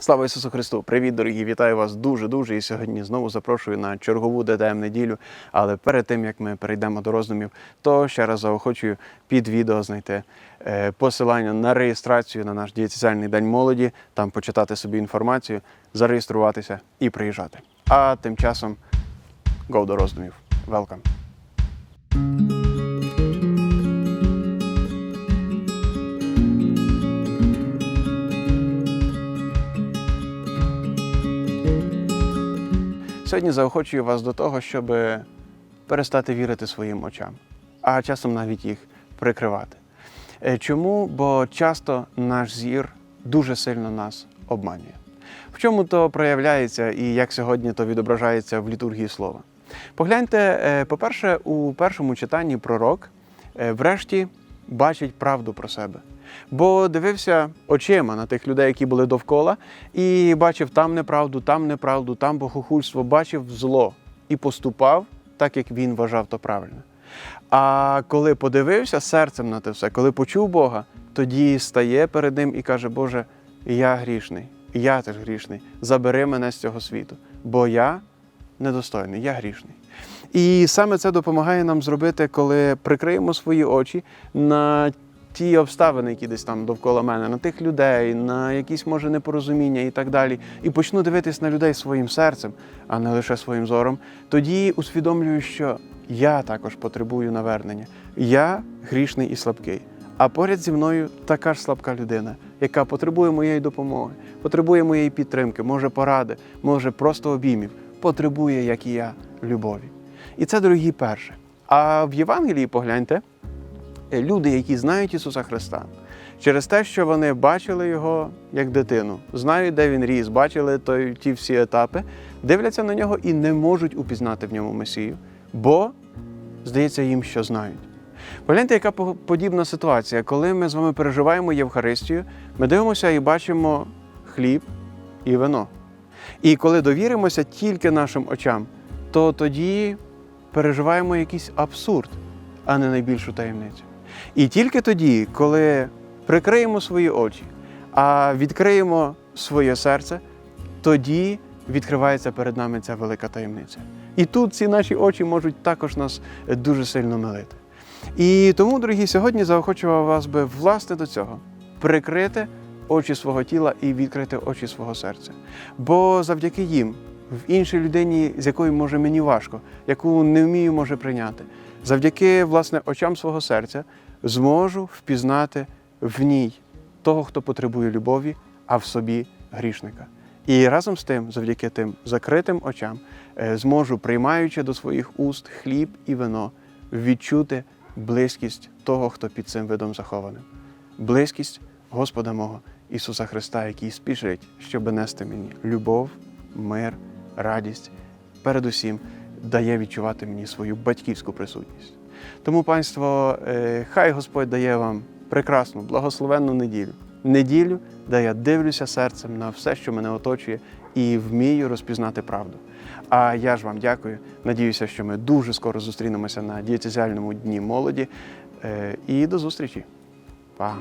Слава Ісусу Христу! Привіт, дорогі! Вітаю вас дуже-дуже. І сьогодні знову запрошую на чергову ДДМ неділю. Але перед тим як ми перейдемо до роздумів, то ще раз заохочую під відео знайти е, посилання на реєстрацію на наш дієцезіальний день молоді, там почитати собі інформацію, зареєструватися і приїжджати. А тим часом go до роздумів. Welcome! Сьогодні заохочую вас до того, щоб перестати вірити своїм очам, а часом навіть їх прикривати. Е, Чому? Бо часто наш зір дуже сильно нас обманює. В чому то проявляється і як сьогодні то відображається в літургії слова? Погляньте, е, по-перше, у першому читанні пророк е, врешті бачить правду про себе. Бо дивився очима на тих людей, які були довкола, і бачив там неправду, там неправду, там богохульство, бачив зло і поступав так, як він вважав то правильно. А коли подивився серцем на те все, коли почув Бога, тоді стає перед ним і каже: Боже, я грішний, я теж грішний. Забери мене з цього світу, бо я недостойний, я грішний. І саме це допомагає нам зробити, коли прикриємо свої очі на ті обставини, які десь там довкола мене, на тих людей, на якісь може непорозуміння і так далі, і почну дивитись на людей своїм серцем, а не лише своїм зором, тоді усвідомлюю, що я також потребую навернення. Я грішний і слабкий. А поряд зі мною така ж слабка людина, яка потребує моєї допомоги, потребує моєї підтримки, може поради, може просто обіймів, потребує, як і я, любові. І це, дорогі, перше. А в Євангелії погляньте, люди, які знають Ісуса Христа, через те, що вони бачили Його як дитину, знають, де він ріс, бачили той, ті всі етапи, дивляться на нього і не можуть упізнати в ньому Месію, бо здається їм, що знають. Погляньте, яка подібна ситуація, коли ми з вами переживаємо Євхаристію, ми дивимося і бачимо хліб і вино. І коли довіримося тільки нашим очам, то тоді переживаємо якийсь абсурд, а не найбільшу таємницю. І тільки тоді, коли прикриємо свої очі, а відкриємо своє серце, тоді відкривається перед нами ця велика таємниця. І тут ці наші очі можуть також нас дуже сильно милити. І тому, дорогі, сьогодні заохочував вас би власне до цього прикрити очі свого тіла і відкрити очі свого серця. Бо завдяки їм, в іншій людині, з якою може мені важко, яку не вмію може прийняти, завдяки власне очам свого серця зможу впізнати в ній того, хто потребує любові, а в собі грішника. І разом з тим, завдяки тим закритим очам, е, зможу, приймаючи до своїх уст хліб і вино, відчути близькість того, хто під цим видом захованим. Близькість Господа мого Ісуса Христа, який спішить, щоб нести мені любов, мир, радість, передусім дає відчувати мені свою батьківську присутність. Тому, панство, е, хай Господь дає вам прекрасну, благословенну неділю. Неділю, де я дивлюся серцем на все, що мене оточує, і вмію розпізнати правду. А я ж вам дякую. Надіюся, що ми дуже скоро зустрінемося на дієцезіальному дні молоді. Е, І до зустрічі. Па!